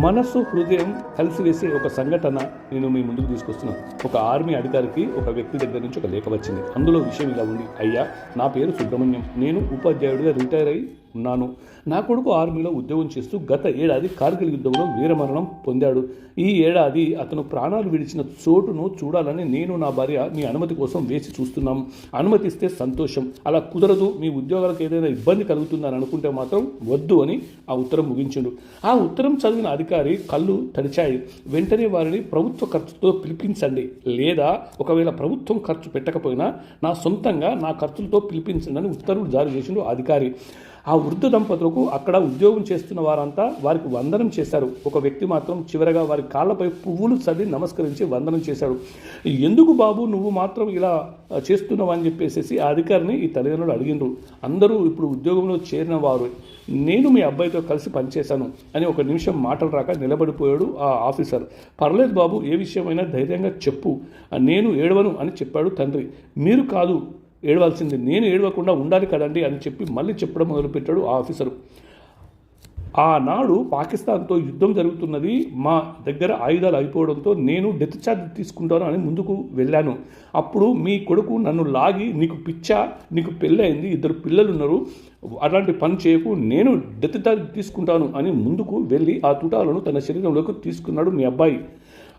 మనస్సు హృదయం కలిసివేసే ఒక సంఘటన నేను మీ ముందుకు తీసుకొస్తున్నాను. ఒక ఆర్మీ అధికారికి ఒక వ్యక్తి దగ్గర నుంచి ఒక లేఖ వచ్చింది. అందులో విషయం ఇలా ఉంది. అయ్యా నా పేరు సుబ్రహ్మణ్యం. నేను ఉపాధ్యాయుడిగా రిటైర్ అయ్యి ఉన్నాను. నా కొడుకు ఆర్మీలో ఉద్యోగం చేస్తూ గత ఏడాది కార్గిల్ యుద్ధంలో వీరమరణం పొందాడు. ఈ ఏడాది అతను ప్రాణాలు విడిచిన చోటును చూడాలని నేను నా భార్య మీ అనుమతి కోసం వేచి చూస్తున్నాం. అనుమతిస్తే సంతోషం. అలా కుదరదు. మీ ఉద్యోగాలకు ఏదైనా ఇబ్బంది కలుగుతుందని అనుకుంటే మాత్రం వద్దు అని ఆ ఉత్తరం ముగించిండు. ఆ ఉత్తరం చదివిన అధికారి కళ్ళు తడిచాయి. వెంటనే వారిని ప్రభుత్వ ఖర్చుతో పిలిపించండి. లేదా ఒకవేళ ప్రభుత్వం ఖర్చు పెట్టకపోయినా నా సొంతంగా నా ఖర్చులతో పిలిపించండి అని ఉత్తర్వులు జారీ చేసిండు అధికారి. ఆ వృద్ధ దంపతులకు అక్కడ ఉద్యోగం చేస్తున్న వారంతా వారికి వందనం చేశారు. ఒక వ్యక్తి మాత్రం చివరగా వారి కాళ్ళపై పువ్వులు చదివి నమస్కరించి వందనం చేశాడు. ఎందుకు బాబు నువ్వు మాత్రం ఇలా చేస్తున్నావు? అని చెప్పేసి ఆ అధికారిని ఈ తల్లిదండ్రులు అడిగిండ్రు. అందరూ ఇప్పుడు ఉద్యోగంలో చేరిన వారు. నేను మీ అబ్బాయితో కలిసి పనిచేశాను అని ఒక నిమిషం మాటలు రాక నిలబడిపోయాడు ఆ ఆఫీసర్. పర్లేదు బాబు ఏ విషయమైనా ధైర్యంగా చెప్పు. నేను ఏడవను అని చెప్పాడు తండ్రి. మీరు కాదు ఏడవలసింది నేను ఏడవకుండా ఉండాలి కదండి అని చెప్పి మళ్ళీ చెప్పడం మొదలుపెట్టాడు ఆ ఆఫీసరు. ఆనాడు పాకిస్తాన్తో యుద్ధం జరుగుతున్నది మా దగ్గర ఆయుధాలు అయిపోవడంతో నేను డెత్ ఛార్జ్ తీసుకుంటాను అని ముందుకు వెళ్ళాను. అప్పుడు మీ కొడుకు నన్ను లాగి నీకు పిచ్చా నీకు పెళ్ళయింది ఇద్దరు పిల్లలు ఉన్నారు అలాంటి పని చేయకు నేను డెత్ ఛార్జ్ తీసుకుంటాను అని ముందుకు వెళ్ళి ఆ తుటాలను తన శరీరంలోకి తీసుకున్నాడు మీ అబ్బాయి.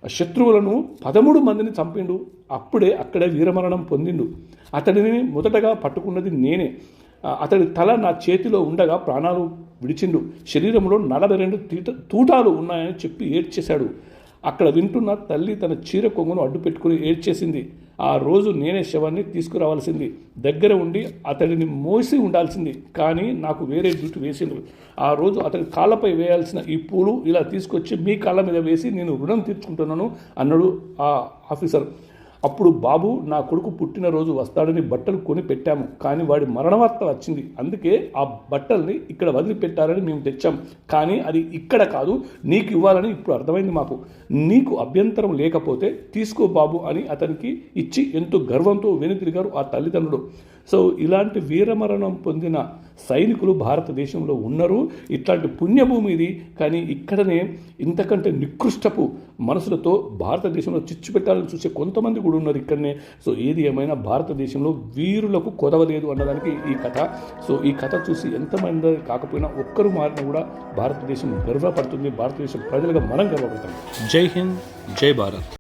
శత్రువులను పదమూడు మందిని చంపిండు. అప్పుడే అక్కడే వీరమరణం పొందిండు. అతడిని మొదటగా పట్టుకున్నది నేనే. అతడి తల నా చేతిలో ఉండగా ప్రాణాలు విడిచిండు. శరీరంలో నలభై రెండు తీట తూటాలు ఉన్నాయని చెప్పి ఏడ్చేశాడు. అక్కడ వింటున్న తల్లి తన చీర కొంగును అడ్డు పెట్టుకుని ఏడ్చేసింది. ఆ రోజు నేనే శవాన్ని తీసుకురావాల్సింది. దగ్గర ఉండి అతడిని మోసి ఉండాల్సింది. కానీ నాకు వేరే డ్యూటీ వేసిండ్రు ఆ రోజు అతని కాళ్ళపై వేయాల్సిన ఈ పూలు ఇలా తీసుకొచ్చి మీ కాళ్ళ మీద వేసి నేను రుణం తీర్చుకుంటున్నాను అన్నాడు ఆ ఆఫీసర్. అప్పుడు బాబు నా కొడుకు పుట్టినరోజు వస్తాడని బట్టలు కొని పెట్టాము కానీ వాడి మరణవార్త వచ్చింది. అందుకే ఆ బట్టల్ని ఇక్కడ వదిలిపెట్టారని మేము తెచ్చాం. కానీ అది ఇక్కడ కాదు నీకు ఇవ్వాలని ఇప్పుడు అర్థమైంది మాకు. నీకు అభ్యంతరం లేకపోతే తీసుకో బాబు అని అతనికి ఇచ్చి ఎంతో గర్వంతో వెనుతిరిగారు ఆ తల్లిదండ్రులు. సో ఇలాంటి వీరమరణం పొందిన సైనికులు భారతదేశంలో ఉన్నారు. ఇట్లాంటి పుణ్యభూమి ఇది కానీ ఇక్కడనే ఇంతకంటే నికృష్టపు మనసులతో భారతదేశంలో చిచ్చు పెట్టాలని చూసే కొంతమంది కూడా ఉన్నారు ఇక్కడనే. సో ఏది ఏమైనా భారతదేశంలో వీరులకు కొదవలేదు అన్నదానికి ఈ కథ. సో ఈ కథ చూసి ఎంతమంది కాకపోయినా ఒక్కరు మారినా కూడా భారతదేశం గర్వపడుతుంది. భారతదేశం ప్రజలుగా మనం గర్వపడతాం. జై హింద్ జై భారత్.